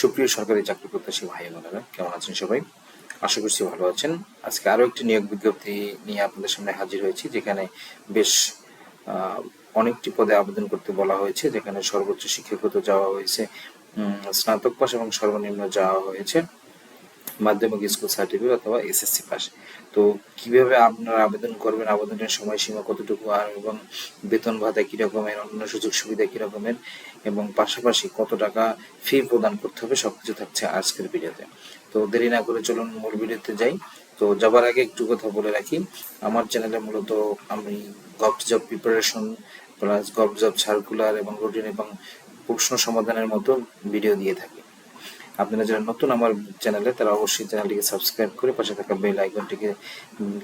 সুপ্রিয় সরকারি চাকরি প্রত্যাশী ভাই বোনেরা, কেমন আছেন সবাই? আশা করছি ভালো আছেন। আজকে আরও একটি নিয়োগ বিজ্ঞপ্তি নিয়ে আপনাদের সামনে হাজির হয়েছি, যেখানে বেশ অনেকটি পদে আবেদন করতে বলা হয়েছে, যেখানে সর্বোচ্চ শিক্ষাগত যাওয়া হয়েছে স্নাতক পাশ এবং সর্বনিম্ন যাওয়া হয়েছে। মাধ্যমিক স্কুল সার্টিফিকেট অথবা এসএসসি পাস তো কীভাবে আপনারা আবেদন করবেন? আবেদনের সময়সীমা কতটুকু? আর এবং বেতন ভাতা কি রকমের অন্য সুযোগ সুবিধা কি রকমের এবং পাশাপাশি কত টাকা ফি প্রদান করতে হবে? সবকিছু থাকছে আজকের ভিডিওতে। তো দেরি না করে চলুন মূল ভিডিওতে যাই। তো যাবার আগে একটু কথা বলে রাখি। আমার চ্যানেলে মূলত আমি gov job preparation plus gov job circular এবং রুটিন এবং প্রশ্ন সমাধানের মতো ভিডিও দিয়ে থাকি। আপনারা যারা নতুন আমার চ্যানেলে, তারা অবশ্যই চ্যানেলটিকে সাবস্ক্রাইব করে পাশে থাকা বেল আইকনটিকে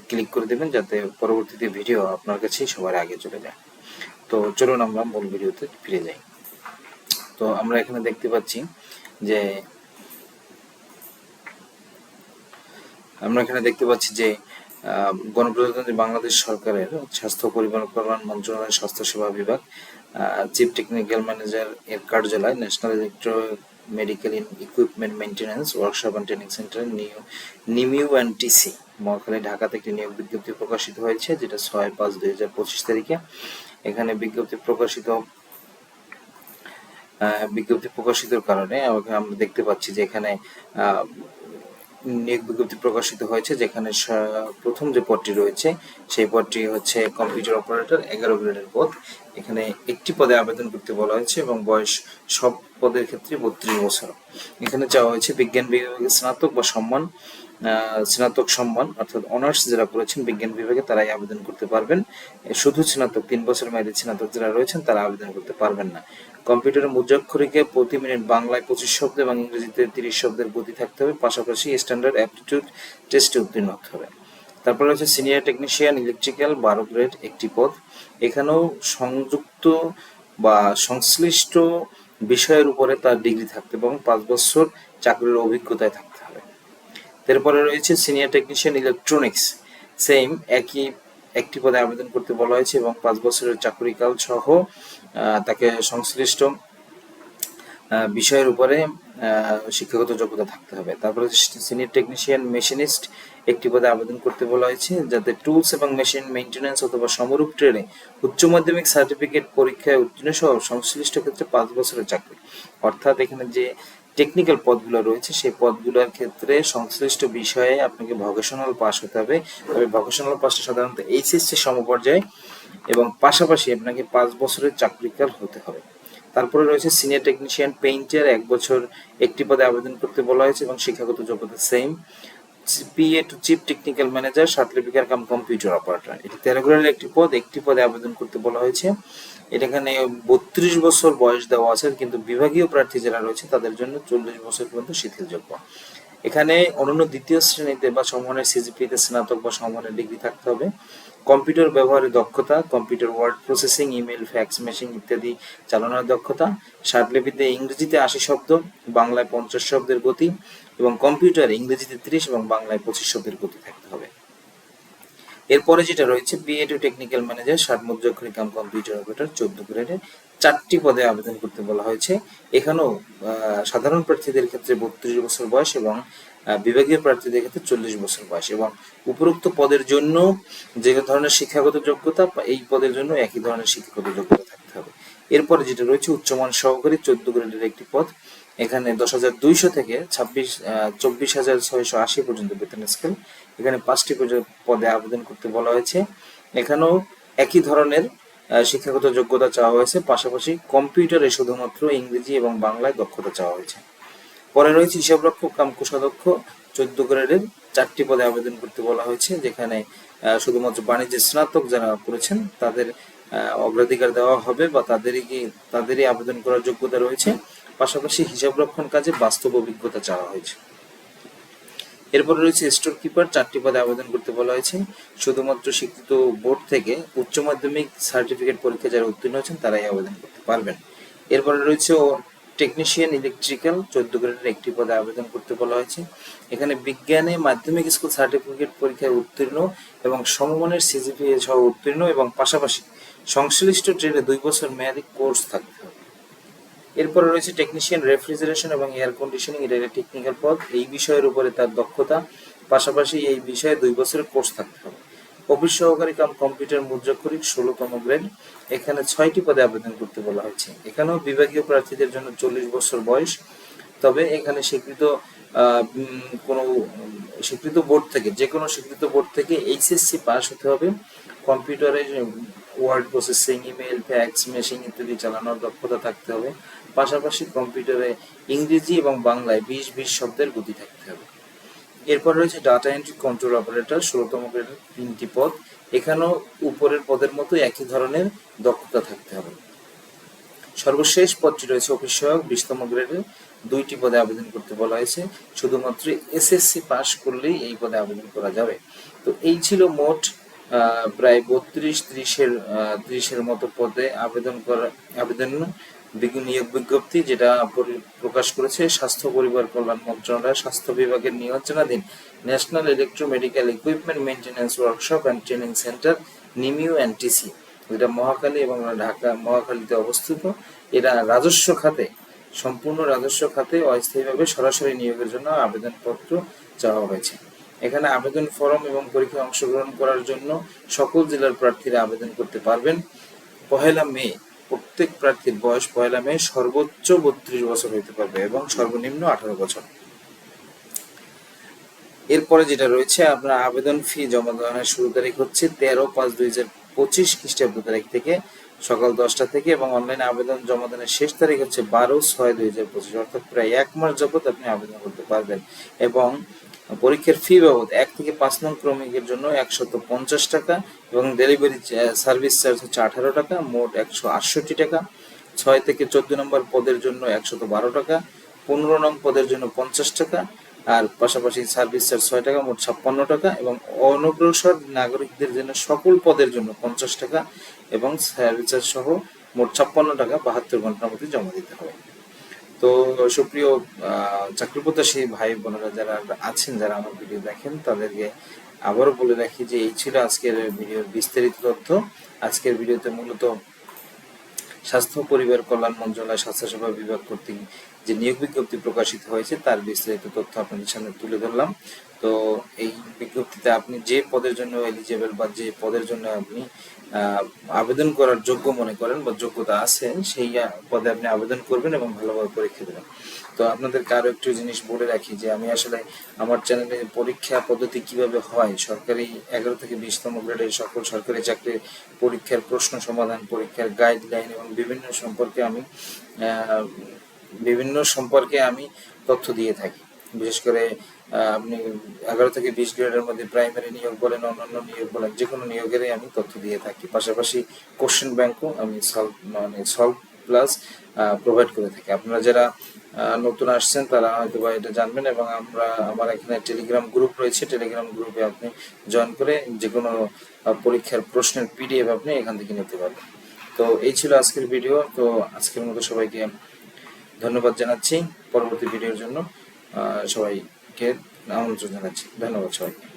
ক্লিক করে দেবেন যাতে পরবর্তীতে ভিডিও আপনার কাছেই সবার আগে চলে যায়। তো চলুন আমরা মূল ভিডিওতে ফিরে যাই। তো আমরা এখানে দেখতে পাচ্ছি যে, আমরা এখানে দেখতে পাচ্ছি যে গণপ্রজাতন্ত্রী বাংলাদেশ সরকারের স্বাস্থ্য পরিবার কল্যাণ মন্ত্রণালয়ের স্বাস্থ্যসেবা বিভাগ চিফ টেকনিক্যাল ম্যানেজার এর কার্যালয় national electro medical equipment maintenance workshop and training centre new নিমিউ and TC Mohakhali ঢাকাতে একটি নিয়োগ বিজ্ঞপ্তি প্রকাশিত হয়েছে, যেটা ছয় পাঁচ দুই হাজার পঁচিশ তারিখে। এখানে বিজ্ঞপ্তি প্রকাশিত বিজ্ঞপ্তি প্রকাশিতর কারণে আমরা দেখতে পাচ্ছি যে এখানে নিয়োগ বিজ্ঞপ্তি প্রকাশিত হয়েছে, যেখানে প্রথম যে পদটি রয়েছে, সেই পদটি হচ্ছে কম্পিউটার অপারেটর এগারো গ্রেডের পদ। এখানে একটি পদে আবেদন করতে বলা হয়েছে এবং বয়স সব পদের ক্ষেত্রে বত্রিশ বছর। এখানে চাওয়া হয়েছে বিজ্ঞান বিভাগে স্নাতক বা সম্মান স্নাতক সম্মান, অর্থাৎ অনার্স যারা করেছেন বিজ্ঞান বিভাগে, তারাই আবেদন করতে পারবেন। শুধু স্নাতক, তিন বছর মেয়াদী স্নাতক যারা রয়েছেন, তারা আবেদন করতে পারবেন না। কম্পিউটারের মুদ্রাক্ষরিকে প্রতি মিনিট বাংলায় পঁচিশ শব্দ এবং ইংরেজিতে তিরিশ শব্দের গতি থাকতে হবে, পাশাপাশি স্ট্যান্ডার্ড অ্যাপটিটিউড টেস্টে উত্তীর্ণ হতে হবে। তারপরে হচ্ছে সিনিয়র টেকনিশিয়ান ইলেকট্রিক্যাল বারো গ্রেড একটি পদ। এখানেও সংযুক্ত বা সংশ্লিষ্ট বিষয়ের উপরে তার ডিগ্রি থাকতে এবং পাঁচ বছর চাকরির অভিজ্ঞতায় থাকতে হবে এরপরে রয়েছে সিনিয়র টেকনিশিয়ান ইলেকট্রনিক্স সেম একই, একটি পদে আবেদন করতে বলা হয়েছে এবং পাঁচ বছরের চাকরিকাল সহ তাকে সংশ্লিষ্ট বিষয়ের উপরে শিক্ষাগত যোগ্যতা থাকতে হবে। তারপরে সিনিয়র টেকনিশিয়ান মেশিনিস্ট একটি পদে আবেদন করতে বলা হয়েছে, যাতে টুলস এবং মেশিন মেইনটেনেন্স অথবা সমরূপ ট্রেনে উচ্চ মাধ্যমিক সার্টিফিকেট পরীক্ষায় উত্তীর্ণ সহ সংশ্লিষ্ট ক্ষেত্রে পাঁচ বছরের চাকরি। অর্থাৎ এখানে যে টেকনিক্যাল পদগুলো রয়েছে, সেই পদগুলোর ক্ষেত্রে সংশ্লিষ্ট বিষয়ে আপনাকে ভকেশনাল পাস হতে হবে। তবে ভকেশনাল পাসটা সাধারণত এইচএসসি সমপর্যায়ে এবং পাশাপাশি আপনাকে পাঁচ বছরের চাকরিকাল হতে হবে। তারপরে রয়েছে সিনিয়র টেকনিশিয়ান পেইন্টার এক বছর একটি পদে আবেদন করতে বলা হয়েছে এবং শিক্ষাগত যোগ্যতা same PA to chief technical manager certificate cum computer operator এটি তেরোগ্রেডের একটি পদ, একটি পদে আবেদন করতে বলা হয়েছে। এটা এখানে বত্রিশ বছর বয়স দেওয়া আছে, কিন্তু বিভাগীয় প্রার্থী যারা রয়েছে, তাদের জন্য চল্লিশ বছর পর্যন্ত শিথিলযোগ্য। এখানে অনন্য দ্বিতীয় শ্রেণীতে বা সমমানের সিজিপিতে স্নাতক বা সমমানের ডিগ্রি থাকতে হবে। কম্পিউটার ব্যবহারের দক্ষতা, computer word processing, email, fax, machine ইত্যাদি চালানোর দক্ষতা ষাটলিপিতে ইংরেজিতে আশি শব্দ, বাংলায় পঞ্চাশ শব্দের গতি এবং কম্পিউটার ইংরেজিতে ত্রিশ এবং বাংলায় পঁচিশ শব্দের গতি থাকতে হবে। এরপরে যেটা রয়েছে বিএ টু টেকনিক্যাল ম্যানেজার ষাট মুদ্রাক্ষরী কাম কম্পিউটার অপারেটর চোদ্দ গ্রেডে চারটি পদে আবেদন করতে বলা হয়েছে। এখানেও সাধারণ প্রার্থীদের ক্ষেত্রে বত্রিশ বছর বয়স এবং বিভাগীয় প্রার্থীদের ক্ষেত্রে চল্লিশ বছর বয়স এবং উপরোক্ত পদের জন্য যে ধরনের শিক্ষাগত যোগ্যতা, এই পদের জন্য একই ধরনের শিক্ষাগত যোগ্যতা থাকতে হবে। এরপরে যেটা রয়েছে, উচ্চমান সহকারী চোদ্দ গ্রেডের একটি পদ। এখানে দশ হাজার দুইশো থেকে ছাব্বিশ চব্বিশ হাজার ছয়শো আশি পর্যন্ত বেতন স্কেল এখানে পাঁচটি পদে আবেদন করতে বলা হয়েছে। এখানেও একই ধরনের শিক্ষাগত যোগ্যতা চাওয়া হয়েছে। পাশাপাশি কম্পিউটারে শুধুমাত্র ইংরেজি এবং বাংলায় দক্ষতা চাওয়া হয়েছে। পরে রয়েছে হিসাবরক্ষক কাম কোষাধ্যক্ষ। চোদ্দ গ্রেডের চারটি পদে আবেদন করতে বলা হয়েছে, যেখানে শুধুমাত্র বাণিজ্যের স্নাতক যারা করেছেন, তাদের অগ্রাধিকার দেওয়া হবে বা তাদেরই তাদেরই আবেদন করার যোগ্যতা রয়েছে। পাশাপাশি হিসাবরক্ষণ কাজে বাস্তব অভিজ্ঞতা চাওয়া হয়েছে। এরপরে রয়েছে স্টোর কিপার, চারটি পদে আবেদন করতে বলা হয়েছে। শুধুমাত্র স্বীকৃত বোর্ড থেকে উচ্চ মাধ্যমিক সার্টিফিকেট পরীক্ষা যারা উত্তীর্ণ হয়েছেন, তারাই আবেদন করতে পারবেন। এরপরে রয়েছে টেকনিশিয়ান ইলেকট্রিক্যাল চোদ্দ গ্রেডের একটি পদে আবেদন করতে বলা হয়েছে। এখানে বিজ্ঞানে মাধ্যমিক স্কুল সার্টিফিকেট পরীক্ষায় উত্তীর্ণ এবং সমমানের সিজিপিএ সহ উত্তীর্ণ এবং পাশাপাশি সংশ্লিষ্ট ট্রেডে দুই বছর মেয়াদি কোর্স থাকতে হবে। এরপরে রয়েছে টেকনিশিয়ান রেফ্রিজারেশন এবং এয়ার কন্ডিশনিং এটা একটা টেকনিক্যাল পদ। এই বিষয়ের উপরে তার দক্ষতা, পাশাপাশি এই বিষয়ে দুই বছরের কোর্স থাকতে হবে। অফিস সহকারী কাম কম্পিউটার মুদ্রাক্ষরিক ষোলোতম গ্রেড। এখানে ছয়টি পদে আবেদন করতে বলা হয়েছে। এখানেও বিভাগীয় প্রার্থীদের জন্য চল্লিশ বছর বয়স। তবে এখানে স্বীকৃত কোনো স্বীকৃত বোর্ড থেকে যে কোনো স্বীকৃত বোর্ড থেকে এইচএসসি পাস হতে হবে। কম্পিউটারে word processing email fax, machine ইত্যাদি চালানোর দক্ষতা থাকতে হবে। পাশাপাশি কম্পিউটারে ইংরেজি এবং বাংলায় বিশ বিশ শব্দের গতি থাকতে হবে। এরপর রয়েছে ডাটা এন্ট্রি কন্ট্রোল অপারেটর ষোলোতম গ্রেডের তিনটি পদ। এখানেও উপরের পদের মতো একই ধরনের দক্ষতা থাকতে হবে। সর্বশেষ পদটি রয়েছে অফিস সহায়ক, বিশতম গ্রেডের দুইটি পদে আবেদন করতে বলা হয়েছে। শুধুমাত্র এসএসসি পাস করলেই এই পদে আবেদন করা যাবে। তো এই ছিল মোট প্রায় বত্রিশ, ত্রিশের ত্রিশের মতো পদে আবেদন করা, আবেদন নিয়োগ বিজ্ঞপ্তি যেটা প্রকাশ করেছে স্বাস্থ্য পরিবার কল্যাণ মন্ত্রণালয়, স্বাস্থ্য বিভাগের নিয়োজনাধীন national electromedical equipment maintenance workshop and training centre, নিমিউ and TC এটা মহাখালী এবং ঢাকা মহাখালীতে অবস্থিত। এরা রাজস্ব খাতে, সম্পূর্ণ রাজস্ব খাতে অস্থায়ীভাবে সরাসরি নিয়োগের জন্য আবেদনপত্র চাওয়া হয়েছে। এখানে আবেদন ফরম এবং পরীক্ষায় অংশগ্রহণ করার জন্য সকল জেলার প্রার্থীরা আবেদন করতে পারবেন। পহেলা মে, প্রত্যেক প্রার্থীর বয়স পহেলা মে, সর্বোচ্চ বত্রিশ বছর হইতে পারবে এবং সর্বনিম্ন আঠারো বছর। এরপরে যেটা রয়েছে আপনার আবেদন ফি জমা দেওয়ার শুরু তারিখ হচ্ছে তেরো পাঁচ দুই হাজার পঁচিশ খ্রিস্টাব্দ তারিখ থেকে সকাল দশটা থেকে এবং অনলাইনে আবেদন জমা দেওয়ার শেষ তারিখ হচ্ছে বারো ছয় দুই হাজার পঁচিশ, অর্থাৎ প্রায় এক মাস যাবত আপনি আবেদন করতে পারবেন। এবং পরীক্ষার ফি বাবদ এক থেকে পাঁচ নং ক্রমিকের জন্য একশত পঞ্চাশ টাকা এবং ডেলিভারি সার্ভিস চার্জ হচ্ছে আঠারো টাকা, মোট একশো আটষট্টি টাকা। ছয় থেকে চোদ্দ নম্বর পদের জন্য একশত বারো টাকা, পনেরো নং পদের জন্য পঞ্চাশ টাকা, আর পাশাপাশি সার্ভিস চার্জ ছয় টাকা, মোট ছাপ্পান্ন টাকা এবং অনগ্রসর নাগরিকদের জন্য সকল পদের জন্য পঞ্চাশ টাকা এবং সার্ভিস চার্জ সহ মোট ছাপ্পান্ন টাকা বাহাত্তর ঘণ্টার মধ্যে জমা দিতে হবে। তো সুপ্রিয় চাকরি ভাই বোনেরা যারা আছেন, যারা আমার ভিডিও দেখেন, তাদেরকে আবারও বলে রাখি যে এই ছিল আজকের ভিডিওর বিস্তারিত তথ্য। আজকের ভিডিওতে মূলত স্বাস্থ্য, পরিবার, কল্যাণ মন্ত্রণালয়, স্বাস্থ্যসেবা বিভাগ কর্তৃক যে নিয়োগ বিজ্ঞপ্তি প্রকাশিত হয়েছে, তার বিস্তারিত তথ্য আপনাদের সামনে তুলে ধরলাম। তো এই বিজ্ঞপ্তিতে আপনি যে পদের জন্য এলিজেবল বা যে পদের জন্য আপনি আবেদন করার যোগ্য মনে করেন বা যোগ্যতা আছে সেই পদে আপনি আবেদন করবেন এবং ভালোভাবে পরীক্ষা দেবেন। তো আপনাদেরকে আরও একটু জিনিস বলে রাখি যে আমি আসলে আমার চ্যানেলে পরীক্ষা পদ্ধতি কীভাবে হয়, সরকারি এগারো থেকে বিশতম গ্রেডের সকল সরকারি চাকরির পরীক্ষার প্রশ্ন সমাধান পরীক্ষার গাইডলাইন এবং বিভিন্ন সম্পর্কে আমি বিভিন্ন সম্পর্কে আমি তথ্য দিয়ে থাকি। বিশেষ করে আপনি এগারো থেকে বিশ গ্রেডের মধ্যে প্রাইমারি নিয়োগ বলেন, অন্যান্য নিয়োগ বলেন, যে কোনো নিয়োগেরই আমি তথ্য দিয়ে থাকি। পাশাপাশি কোশ্চেন ব্যাংকও আমি সলভ মানে সলভ প্লাস প্রোভাইড করে থাকি। আপনারা যারা নতুন আসছেন, তারা হয়তো বা এটা জানবেন এবং আমরা, আমার এখানে টেলিগ্রাম গ্রুপ রয়েছে। টেলিগ্রাম গ্রুপে আপনি জয়েন করে যে কোনো পরীক্ষার প্রশ্নের পিডিএফ আপনি এখান থেকে নিতে পারবেন। তো এই ছিল আজকের ভিডিও তো আজকের মতো সবাইকে ধন্যবাদ জানাচ্ছি পরবর্তী ভিডিওর জন্য। সবাইকে আমন্ত্রণ জানাচ্ছি। ধন্যবাদ সবাইকে।